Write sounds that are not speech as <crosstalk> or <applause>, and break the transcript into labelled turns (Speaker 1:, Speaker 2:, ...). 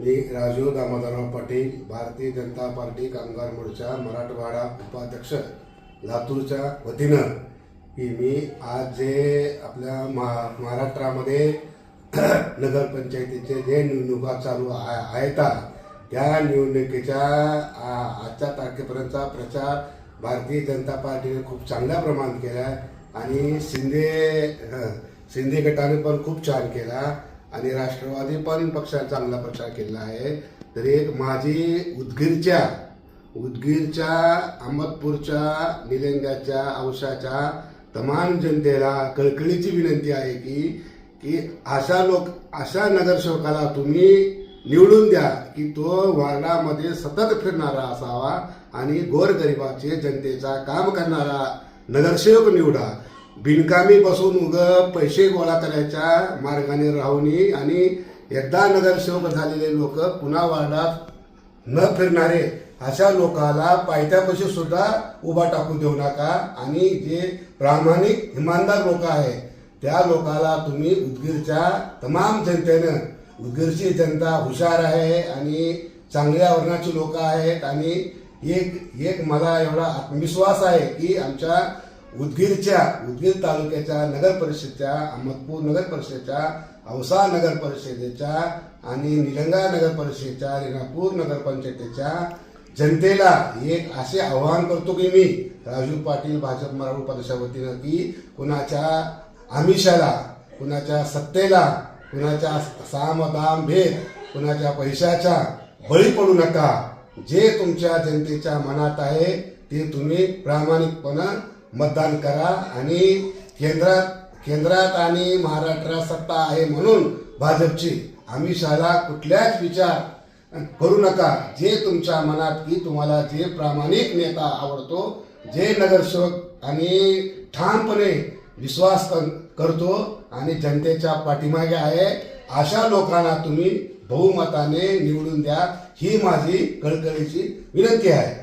Speaker 1: मी Rajiv Damodarrao Patil Bharatiya Janata party कामगार मोर्चा मराठवाडा उपाध्यक्ष लातूरच्या वतीनं की मी आज जे आपल्या महा महाराष्ट्रामध्ये <clears throat> नगरपंचायतीचे जे निवडणुका चालू आहे आहेत त्या निवडणुकीच्या आ- आजच्या तारखेपर्यंतचा प्रचार भारतीय जनता पार्टीने खूप चांगल्या प्रमाणात केला आणि शिंदे शिंदे गटाने पण खूप छान केला. आणि राष्ट्रवादी पण पक्षाने चांगला प्रचार केला आहे. तर एक माझी उदगीरच्या उदगीरच्या अहमदपूरच्या निलंग्याच्या औशाच्या तमाम जनतेला कळकळीची विनंती आहे की की अशा लोक अशा नगरसेवकाला तुम्ही निवडून द्या की तो वार्डामध्ये सतत फिरणारा असावा आणि गोरगरिबाचे जनतेचा काम करणारा नगरसेवक निवडा. बिनकामी बसून उग पैसे गोळा करायच्या मार्गाने राहुनी आणि एकदा नगरसेवक झालेले लोक पुन्हा वार्डात न फिरणारे अशा लोकाला पायथ्यापाशी सुद्धा उभा टाकू देऊ नका. आणि जे प्रामाणिक इमानदार लोक आहे त्या लोकाला तुम्ही उदगीरच्या तमाम जनतेनं उदगीरची जनता हुशार आहे आणि चांगल्या वर्णाची लोक आहेत. आणि एक एक मला एवढा आत्मविश्वास आहे की आमच्या उदगीरच्या उदगीर तालुक्याच्या नगर परिषदेच्या अहमदपूर नगर परिषदेच्या औसा नगर परिषदेच्या आणि निलंगा नगर परिषदेच्या रेणापूर नगरपंचायतीच्या जनतेला एक असे आवाहन करतो की मी राजू पाटील भाजप मराठा प्रदेशा वतीनं की कुणाच्या आमिषाला कुणाच्या सत्तेला कुणाच्या सामदाम भेद कुणाच्या पैशाच्या बळी पडू नका. जे तुमच्या जनतेच्या मनात आहे ते तुम्ही प्रामाणिकपणा मतदान करा आणि केंद्रात केंद्रात आणि महाराष्ट्रात सत्ता आहे म्हणून भाजपची आमिषाला कुठल्याच विचार करू नका. जे तुमच्या मनात की तुम्हाला जे प्रामाणिक नेता आवडतो जे नगरसेवक आणि ठामपणे विश्वास करतो आणि जनतेच्या पाठीमागे आहे अशा लोकांना तुम्ही बहुमताने निवडून द्या ही माझी कळकळीची विनंती आहे.